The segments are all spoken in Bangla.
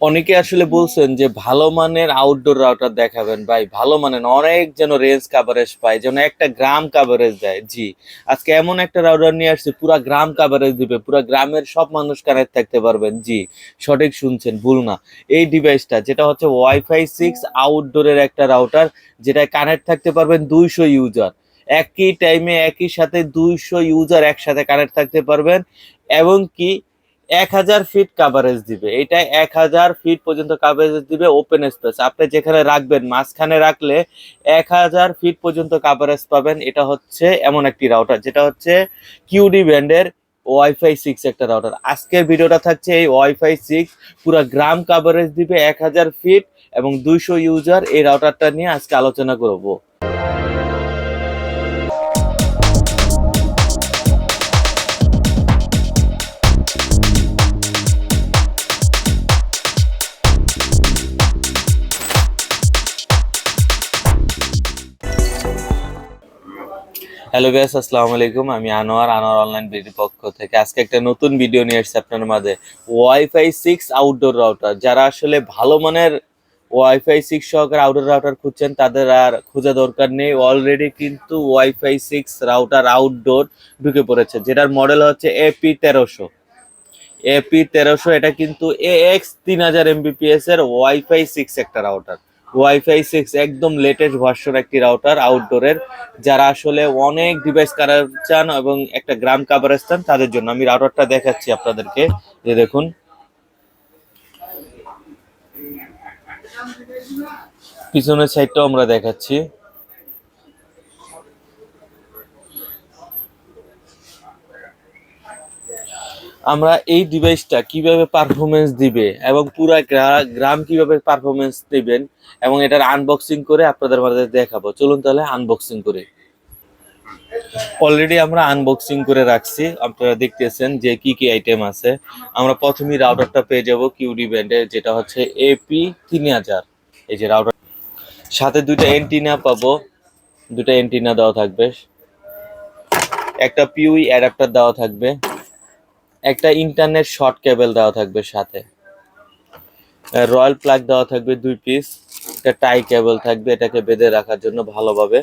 অনেকে আসলে বলছেন যে ভালো মানের আউটডোর রাউটার দেখাবেন। ভাই, ভালো মানের অনেক যেন রেঞ্জ কাভারেজ পায়, যেন একটা গ্রাম কাভারেজ দেয়। জি, আজকে এমন একটা রাউটার নিয়ে আসছে, পুরা গ্রাম কাভারেজ দিবে, পুরা গ্রামের সব মানুষ কানেক্ট থাকতে পারবেন। জি, সঠিক শুনছেন, ভুল না। এই ডিভাইসটা যেটা হচ্ছে ওয়াইফাই সিক্স আউটডোরের একটা রাউটার যেটা কানেক্ট থাকতে পারবেন দুইশো ইউজার একই টাইমে একই সাথে দুইশো ইউজার একসাথে কানেক্ট থাকতে পারবেন। এবং কি এক হাজার ফিট কাভারেজ দিবে। এটা এক হাজার ফিট পর্যন্ত কাভারেজ দিবে ওপেন স্পেস আপনি যেখানে রাখবেন, মাঝখানে রাখলে এক হাজার ফিট পর্যন্ত কাভারেজ পাবেন। এটা হচ্ছে এমন একটি রাউটার যেটা হচ্ছে কিউডি ব্যান্ডের ওয়াইফাই সিক্স একটা রাউটার আজকের ভিডিওটা থাকছে এই ওয়াইফাই সিক্স পুরো গ্রাম কাভারেজ দিবে এক হাজার ফিট এবং দুইশো ইউজার এই রাউটারটা নিয়ে আজকে আলোচনা করব। হ্যালো গাইস আসসালামু আলাইকুম। আমি আনোয়ার আনোয়ার অনলাইন বিডির পক্ষ থেকে। আজকে একটা নতুন ভিডিও নিয়ে এসেছি আপনার মাঝে। ওয়াইফাই সিক্স আউটডোর রাউটার যারা আসলে ভালো মানের ওয়াইফাই সিক্স সহকারে আউটডোর রাউটার খুঁজছেন, তাদের আর খোঁজা দরকার নেই। অলরেডি কিন্তু ওয়াইফাই সিক্স রাউটার আউটডোর ঢুকে পড়েছে, যেটার মডেল হচ্ছে এপি তেরোশো। এপি তেরোশো, এটা কিন্তু এ এক্স তিন হাজার এমবিপিএস এর ওয়াইফাই সিক্স একটা রাউটার ওয়াইফাই সিক্স একদম লেটেস্ট ভার্সন একটি রাউটার আউটডোরের যারা আসলে অনেক ডিভাইস কারার চান এবং একটা গ্রাম কাভারেজ চান, তাদের জন্য আমি রাউটারটা দেখাচ্ছি আপনাদেরকে। যে দেখুন। পিছনের সাইডটাও আমরা দেখাচ্ছি। আমরা এই ডিভাইসটা কীভাবে পারফরমেন্স দিবে এবং পুরো গ্রা- গ্রাম কীভাবে পারফরমেন্স দিবেন এবং এটার আনবক্সিং করে আপনাদের মাঝে দেখাবো। চলুন তাহলে আনবক্সিং করে। অলরেডি আমরা আনবক্সিং করে রাখছি। আপনারা দেখতেছেন যে কি কি আইটেম আছে। আমরা প্রথমেই রাউটারটা পেয়ে যাব কিউডি ব্যান্ডের যেটা হচ্ছে এপি তিন হাজার। এই যে রাউটার সাথে দুইটা এন্টিনা পাবো। দুটো এন্টিনা দেওয়া থাকবে। একটা পিউই অ্যাডাপ্টার দেওয়া থাকবে। একটা ইন্টারনেট শর্ট কেবল দেওয়া থাকবে সাথে। রয়্যাল প্লাগ দেওয়া থাকবে দুই পিস একটা টাই কেবল থাকবে এটাকে বেঁধে রাখার জন্য ভালোভাবে।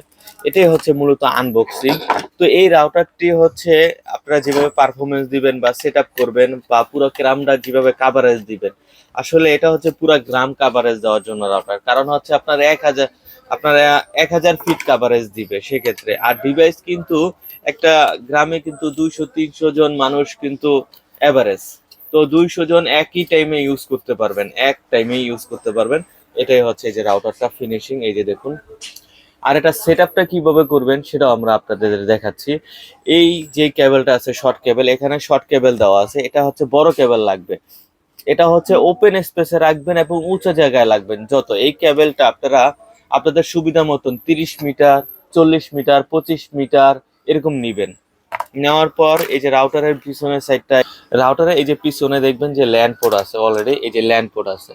এটাই হচ্ছে মূলত আনবক্সিং তো এই রাউটারটি হচ্ছে আপনারা যেভাবে পারফরমেন্স দিবেন বা সেট করবেন বা পুরো গ্রামটা যেভাবে কাভারেজ দিবেন, আসলে এটা হচ্ছে পুরো গ্রাম কাভারেজ দেওয়ার জন্য রাউটার কারণ হচ্ছে আপনার এক হাজার আপনারা এক হাজার ফিট কাভারেজ দিবে সেক্ষেত্রে। আর ডিভাইস কিন্তু একটা গ্রামে কিন্তু দুইশো, তিনশো জন মানুষ কিন্তু অ্যাভারেজ তো দুইশো জন একই টাইমে ইউজ করতে পারবেন, এক টাইমে ইউজ করতে পারবেন। এটাই হচ্ছে যে রাউটারটা ফিনিশিং এই যে দেখুন। আর এটা সেট আপটা কীভাবে করবেন সেটাও আমরা আপনাদের দেখাচ্ছি। এই যে কেবলটা আছে শর্ট কেবল এখানে শর্ট কেবল দেওয়া আছে। এটা হচ্ছে বড় কেবল লাগবে। এটা হচ্ছে ওপেন স্পেসে রাখবেন এবং উঁচু জায়গায় লাগবেন। যত এই কেবলটা আপনারা আপনাদের সুবিধা মতন তিরিশ মিটার, চল্লিশ মিটার, পঁচিশ মিটার এরকম নিবেন। নেওয়ার পর এই যে রাউটারের পিছনের সাইডটা রাউটারে এই যে পিছনে দেখবেন যে ল্যান্ড পোর্ট আছে অলরেডি এই যে ল্যান্ড পোর্ট আছে।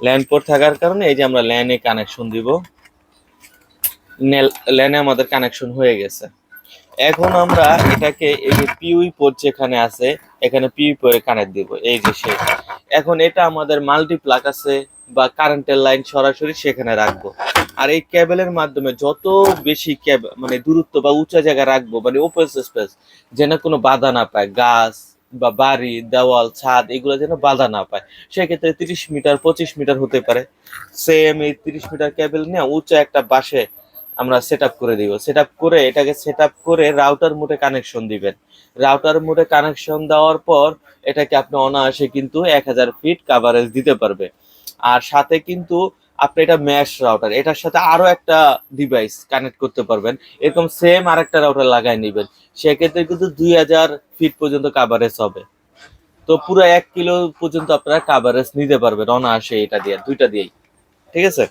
ল্যান্ড পোর্ট থাকার কারণে এই যে আমরা ল্যানে কানেকশন দিব। ল্যানে আমাদের কানেকশন হয়ে গেছে। এখন আমরা এটাকে এই যে পিউই পোর্ট যেখানে আছে, এখানে পিউই পোর্টে কানেক্ট দিব। এই যে সে এখন এটা আমাদের মাল্টিপ্লাক আছে। বা কারেন্টের লাইন সরাসরি সেখানে রাখব। আর এই কেবলের মাধ্যমে যত বেশি ক্যাব মানে দূরত্ব বা উঁচা জায়গায় রাখব মানে ওপেন স্পেস যেন কোনো বাধা না পায়। গাছ বা বাড়ি, দেওয়াল, ছাদ, এগুলো যেন বাধা না পায়। সেক্ষেত্রে তিরিশ মিটার, পঁচিশ মিটার হতে পারে। সেম এই তিরিশ মিটার কেবল নিয়ে উঁচা একটা বাসে আমরা সেট করে দিব। সেট করে এটাকে সেট করে রাউটার মোডে কানেকশন দিবেন। রাউটার মোডে কানেকশন দেওয়ার পর এটাকে আপনি অনায়াসে কিন্তু এক হাজার ফিট কাভারেজ দিতে পারবে। আর সাথে কিন্তু আপনি এটা ম্যাশ রাউটার এটার সাথে আরও একটা ডিভাইস কানেক্ট করতে পারবেন। এরকম সেম আরেকটা রাউটার লাগাই নেবেন। সেক্ষেত্রে কিন্তু দুই হাজার ফিট পর্যন্ত কাভারেজ হবে। তো পুরো এক কিলো পর্যন্ত আপনারা কাভারেজ নিতে পারবেন অনায়াসে এটা দিয়ে, দুইটা দিয়েই। ঠিক আছে?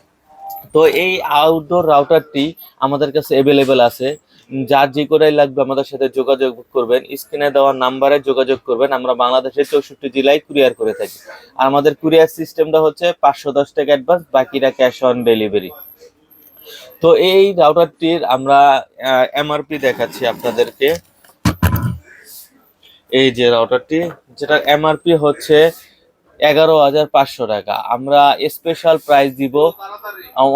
তো এই আউটডোর রাউটারটি আমাদের কাছে অ্যাভেলেবেল আছে। যার যে করেই লাগবে আমাদের সাথে যোগাযোগ করবেন। স্ক্রিনে দেওয়া নাম্বারে যোগাযোগ করবেন। আমরা বাংলাদেশের চৌষট্টি জেলায় কুরিয়ার করে থাকি। আর আমাদের কুরিয়ার সিস্টেমটা হচ্ছে পাঁচশো দশ টাকা অ্যাডভান্স বাকিটা ক্যাশ অন ডেলিভারি তো এই রাউটারটির আমরা এমআরপি দেখাচ্ছি আপনাদেরকে। এই যে রাউটারটি যেটার এমআরপি হচ্ছে এগারো হাজার পাঁচশো টাকা। আমরা স্পেশাল প্রাইস দিব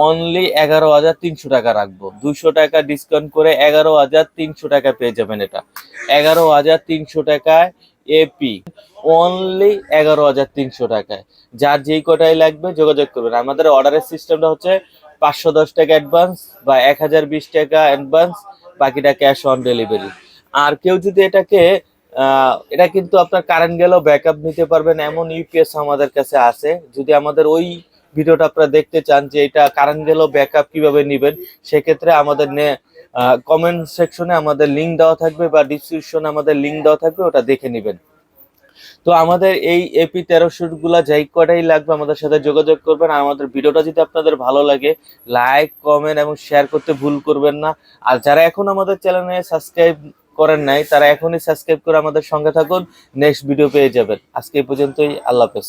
অনলি এগারো হাজার তিনশো টাকা রাখব। দুশো টাকা ডিসকাউন্ট করে এগারো হাজার তিনশো টাকা পেয়ে যাবেন এটা। এগারো হাজার তিনশো টাকায় এপি অনলি এগারো হাজার তিনশো টাকায়। যার যেই কটাই লাগবে যোগাযোগ করবেন। আমাদের অর্ডারের সিস্টেমটা হচ্ছে পাঁচশো দশ টাকা অ্যাডভান্স বা এক হাজার বিশ টাকা অ্যাডভান্স বাকিটা ক্যাশ অন ডেলিভারি আর কেউ যদি এটাকে এটা কিন্তু আপনার কারেন্ট গেলেও ব্যাকআপ নিতে পারবেন, এমন ইউপিএস আমাদের কাছে আছে। যদি আমাদের ওই ভিডিওটা আপনারা দেখতে চান যে এটা কারেন্ট গেলেও ব্যাকআপ কীভাবে নেবেন, সেক্ষেত্রে আমাদের নে কমেন্ট সেকশনে আমাদের লিঙ্ক দেওয়া থাকবে বা ডিসক্রিপশনে আমাদের লিঙ্ক দেওয়া থাকবে, ওটা দেখে নেবেন। তো আমাদের এই এপি তেরোশো গুলা যাই কটাই লাগবে আমাদের সাথে যোগাযোগ করবেন, আর আমাদের ভিডিওটা যদি আপনাদের ভালো লাগে লাইক কমেন্ট এবং শেয়ার করতে ভুল করবেন না। আর যারা এখন আমাদের চ্যানেলে সাবস্ক্রাইব করেন নাই, তারা এখনই সাবস্ক্রাইব করে আমাদের সঙ্গে থাকুন নেক্সট ভিডিও পেয়ে যাবেন। আজকে এই পর্যন্তই, আল্লাহ হাফেজ।